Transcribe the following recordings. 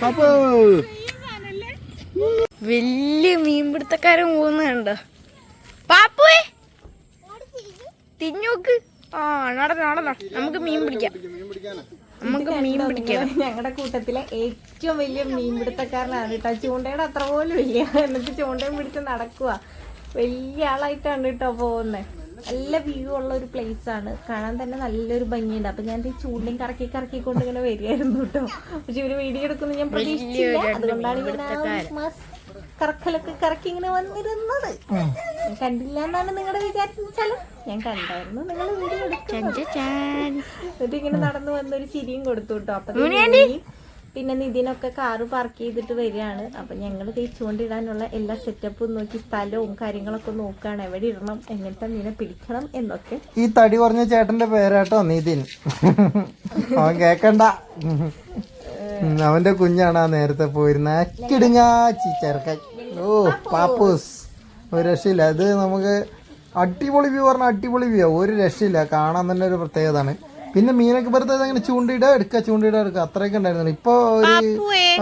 പാപ്പു വലിയ മീൻപിടുത്തക്കാരൻ പോകുന്ന കണ്ടോ? പാപ്പുവേ തിരിഞ്ഞോക്ക് ആ നടന്നു നടന്നോ. നമുക്ക് മീൻ പിടിക്കാം. നമുക്ക് മീൻ പിടിക്കാം. ഞങ്ങളുടെ കൂട്ടത്തിലെ ഏറ്റവും വലിയ മീൻപിടുത്തക്കാരനാണ് കേട്ടോ. ചൂണ്ടയുടെ അത്ര പോലും ഇല്ല. എന്നിട്ട് ചൂണ്ടയും പിടിച്ച് നടക്കുക വലിയ ആളായിട്ടാണ് കേട്ടോ പോകുന്നത് നല്ല വ്യൂ ഉള്ള ഒരു പ്ലേസ് ആണ്. കാണാൻ തന്നെ നല്ലൊരു ഭംഗിയുണ്ട്. അപ്പൊ ഞാൻ ഈ ചൂടിലും കറക്കി കറക്കിക്കൊണ്ട് ഇങ്ങനെ വരികയായിരുന്നു കേട്ടോ. പക്ഷെ ഇവർ വീഡിയോ എടുക്കുന്നു ഞാൻ പ്രതീക്ഷിച്ചില്ല. അതുകൊണ്ടാണ് മാസ് കറക്കലൊക്കെ കറക്കി ഇങ്ങനെ വന്നിരുന്നത്. കണ്ടില്ല എന്നാണ് നിങ്ങളുടെ വിചാരിച്ചാലും ഞാൻ കണ്ടായിരുന്നു നിങ്ങൾ വീഡിയോ എടുക്കും എന്നിട്ട് ഇങ്ങനെ നടന്നു വന്നൊരു ചിരിയും കൊടുത്തു കേട്ടോ. അപ്പൊ പിന്നെ നിതിനൊക്കെ കാറ് പാർക്ക് ചെയ്തിട്ട് വരികയാണ്. അപ്പൊ ഞങ്ങൾ തേച്ചുകൊണ്ടിടാനുള്ള എല്ലാ സെറ്റപ്പും നോക്കി സ്ഥലവും കാര്യങ്ങളൊക്കെ നോക്കുകയാണ്. എവിടെ ഇടണം എങ്ങനത്തെ മീനെ പിടിക്കണം എന്നൊക്കെ. ഈ തടി കുറഞ്ഞ ചേട്ടന്റെ പേരാട്ടോ നിതിൻ അവൻ കേക്കണ്ട. അവന്റെ കുഞ്ഞാണ് ആ നേരത്തെ പോയിരുന്ന. ഓ ഒരു രക്ഷയില്ല. അത് നമുക്ക് അടിപൊളി വ്യൂ പറഞ്ഞ അടിപൊളി വ്യൂ ഒരു രക്ഷയില്ല. കാണാൻ തന്നെ ഒരു പ്രത്യേകതയാണ്. പിന്നെ മീനൊക്കെ വെറുതെ അങ്ങനെ ചൂണ്ടിയിടാ എടുക്കുക ചൂണ്ടിയിടാ എടുക്കുക അത്രയൊക്കെ ഉണ്ടായിരുന്നു ഇപ്പൊ ഒരു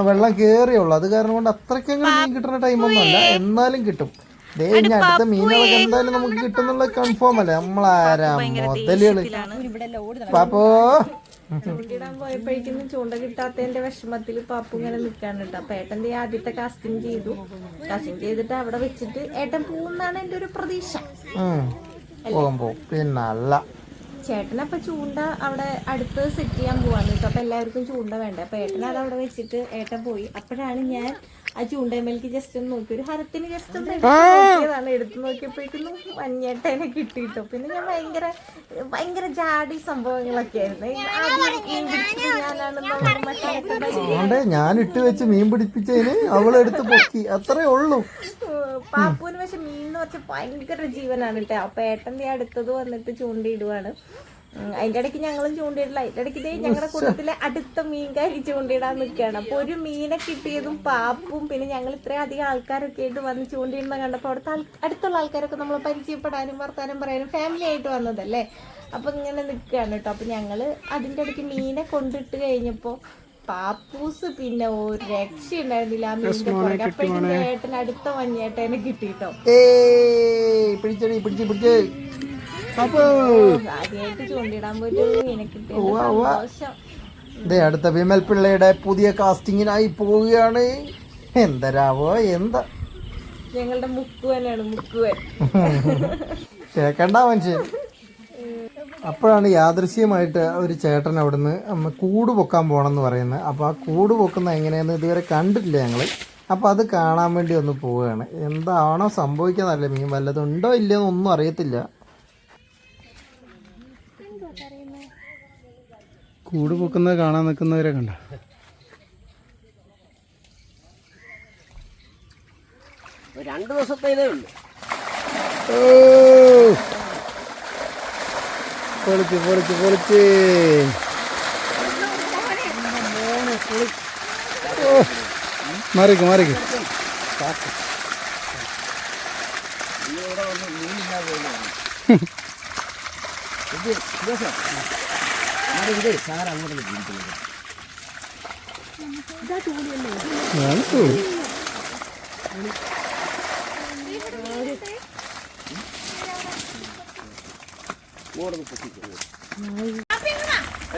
വെള്ളം കേറിയുള്ളൂ അത് കാരണം കൊണ്ട് അത്രയ്ക്ക് അങ്ങനെ മീൻ കിട്ടുന്ന ടൈമൊന്നും അല്ല. എന്നാലും കിട്ടും. ദേ ഇനി അടുത്ത മീനുകളൊക്കെ എന്തായാലും നമുക്ക് കിട്ടുന്നുള്ള കൺഫേം അല്ലേ? നമ്മളാരാ? മുതലുകൾ. പാപ്പോ? ചൂണ്ടിടാൻ പോയപ്പോഴേക്കും ചൂണ്ട കിട്ടാത്തതിന്റെ വിഷമത്തിൽ പാപ്പു ഇങ്ങനെ നിൽക്കാണ് കേട്ടോ. അപ്പൊ ഏട്ടന്റെ ആദ്യത്തെ കാസ്റ്റിംഗ് ചെയ്തു. കാസ്റ്റിംഗ് ചെയ്തിട്ട് അവിടെ വെച്ചിട്ട് ഏട്ടൻ പോകുന്നാണ് എന്റെ ഒരു പ്രതീക്ഷ. പോകുമ്പോ. പിന്നല്ല. ചേട്ടനപ്പൊ ചൂണ്ട അവിടെ അടുത്ത് സെറ്റ് ചെയ്യാൻ പോവാണ് കേട്ടോ. അപ്പൊ എല്ലാവർക്കും ചൂണ്ട വേണ്ട? അപ്പൊ ഏട്ടൻ അത് അവിടെ വെച്ചിട്ട് ഏട്ടൻ പോയി. അപ്പോഴാണ് ഞാൻ ആ ചൂണ്ടമേലേക്ക് ജസ്റ്റ് ഒന്ന് നോക്കി. ഒരു ഹരത്തിന് ജസ്റ്റ് ഒന്ന് എടുത്തു നോക്കിയതാണ്. എടുത്തു നോക്കിയപ്പോഴേക്കും മഞ്ഞേട്ടനെ കിട്ടിയിട്ടോ. പിന്നെ ഞാൻ ഭയങ്കര ഭയങ്കര ജാടി സംഭവങ്ങളൊക്കെ ആയിരുന്നു ഞാൻ ഇട്ട് വെച്ച് മീൻ പിടിപ്പിച്ചതിന് അവളെടുത്ത് പൊക്കി. അത്രേ ഉള്ളൂ. പാപ്പുവിന് പക്ഷെ മീൻ എന്ന് വെച്ചാൽ ഭയങ്കര ജീവനാണ് കേട്ടോ. അപ്പൊ ഏട്ടന്റെ അടുത്തത് വന്നിട്ട് ചൂണ്ടിയിടുവാണ്. അതിന്റെ ഇടയ്ക്ക് ഞങ്ങളും ചൂണ്ടിയിടില്ല. അതിന്റെ ഇടയ്ക്ക് ഞങ്ങളുടെ കുടുംബത്തിലെ അടുത്ത മീൻകാരി ചൂണ്ടിയിടാൻ നിൽക്കുകയാണ് അപ്പൊ ഒരു മീനെ കിട്ടിയതും പാപ്പും പിന്നെ ഞങ്ങൾ ഇത്രയും അധികം ആൾക്കാരൊക്കെ ആയിട്ട് വന്ന് ചൂണ്ടിയിടുന്ന കണ്ടപ്പോൾ അവിടുത്തെ അടുത്തുള്ള ആൾക്കാരൊക്കെ നമ്മൾ പരിചയപ്പെടാനും വർത്താനം പറയാനും ഫാമിലി ആയിട്ട് വന്നതല്ലേ? അപ്പൊ ഇങ്ങനെ നിൽക്കുകയാണ് കേട്ടോ. അപ്പൊ ഞങ്ങൾ അതിന്റെ ഇടയ്ക്ക് മീനെ കൊണ്ടിട്ട് കഴിഞ്ഞപ്പോ പാപ്പൂസ് പിന്നെ ഒരു രക്ഷയുണ്ടായിരുന്നില്ല. ആ മീനിന്റെ പുറകെ അപ്പോഴേക്കും ഏട്ടൻ അടുത്ത മഞ്ഞേട്ടനെ കിട്ടിട്ടോ. പിടിച്ചടി പിടിച്ച് പിടിച്ച്. പാപ്പു. ആദ്യമായിട്ട് ചൂണ്ടിടാൻ പോയിട്ട് ഒരു മീനെ കിട്ടിയ സന്തോഷം. ദേ അടുത്ത വിമൽ പിള്ളയുടെ പുതിയ കാസ്റ്റിങ്ങിനായി പോവുകയാണ്. എന്തരാവോ എന്താ? ഞങ്ങളുടെ മുക്കുവനാണ് മുക്കുവൻ. കേക്കണ്ട മനുഷ്യൻ? അപ്പോഴാണ് യാദൃശ്യമായിട്ട് ഒരു ചേട്ടൻ അവിടുന്ന് അമ്മ കൂട് പൊക്കാൻ പോകണമെന്ന് പറയുന്നത്. അപ്പോൾ ആ കൂട് പൊക്കുന്ന എങ്ങനെയെന്ന് ഇതുവരെ കണ്ടിട്ടില്ല ഞങ്ങൾ അപ്പോൾ അത് കാണാൻ വേണ്ടി ഒന്ന് പോവുകയാണ്. എന്താണോ സംഭവിക്കാന്നല്ല മീൻ വല്ലതുണ്ടോ ഇല്ലയോ എന്നൊന്നും അറിയത്തില്ല. കൂട് പൊക്കുന്നത് കാണാൻ നിൽക്കുന്നവരെ കണ്ട. രണ്ട് ദിവസത്തേതേ ഉള്ളൂ. ഓ പൊളിച്ച് പൊളിച്ച് പൊളിച്ച്. മാറിക്ക് മാറിക്ക്. ഇത്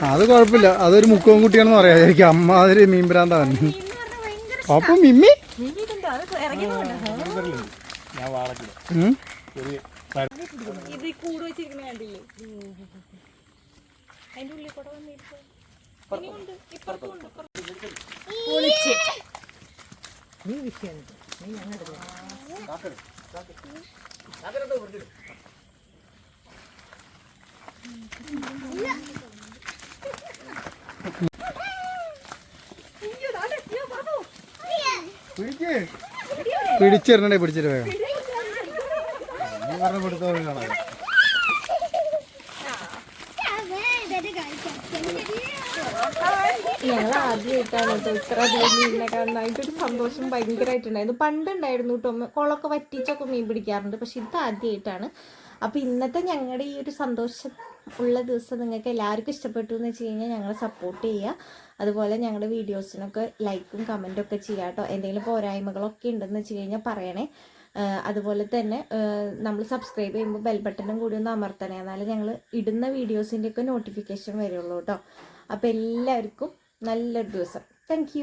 അത് കുഴപ്പമില്ല. അതൊരു മുക്കവും കുട്ടിയാണെന്ന് പറയാം. എനിക്ക് അമ്മാതിരി മീൻ ഭ്രാന്താണ് അപ്പൊ മിമ്മി? നീ ഇത് നീ കൂട് വെച്ചിരിക്കുന്ന കണ്ടില്ലേ അതിന്റെ ഉള്ളിൽ കൂടെ വന്നിരിക്കും ഇനിയുണ്ട് ഇപ്പുറത്തും ഉണ്ട് പൊളിച്ച് പിടിച്ചിരണേ പിടിച്ചിട്ട് വേഗം. ഞങ്ങൾ ആദ്യമായിട്ടാണ് കേട്ടോ ഇത്ര മീനിനെ കാണുന്നത്. അതിന്റെ ഒരു സന്തോഷം ഭയങ്കരമായിട്ടുണ്ടായിരുന്നു പണ്ടുണ്ടായിരുന്നു കേട്ടോ. കുളമൊക്കെ വറ്റിച്ചൊക്കെ മീൻ പിടിക്കാറുണ്ട്. പക്ഷെ ഇത് ആദ്യമായിട്ടാണ് അപ്പൊ ഇന്നത്തെ ഞങ്ങളുടെ ഈ ഒരു സന്തോഷ ഉള്ള ദിവസം നിങ്ങൾക്ക് എല്ലാവർക്കും ഇഷ്ടപ്പെട്ടു എന്ന് വെച്ച് കഴിഞ്ഞാൽ ഞങ്ങളെ സപ്പോർട്ട് ചെയ്യുക. അതുപോലെ ഞങ്ങളുടെ വീഡിയോസിനൊക്കെ ലൈക്കും കമന്റും ഒക്കെ ചെയ്യുക കേട്ടോ. എന്തെങ്കിലും പോരായ്മകളൊക്കെ ഉണ്ടെന്ന് വെച്ച് കഴിഞ്ഞാൽ പറയണേ. അതുപോലെ തന്നെ നമ്മൾ സബ്സ്ക്രൈബ് ചെയ്യുമ്പോൾ ബെൽ ബട്ടണും കൂടി ഒന്ന് അമർത്തണേ. എന്നാലും ഞങ്ങൾ ഇടുന്ന വീഡിയോസിന്റെയൊക്കെ നോട്ടിഫിക്കേഷൻ വരുള്ളൂ കേട്ടോ. അപ്പോൾ എല്ലാവർക്കും നല്ലൊരു ദിവസം. താങ്ക്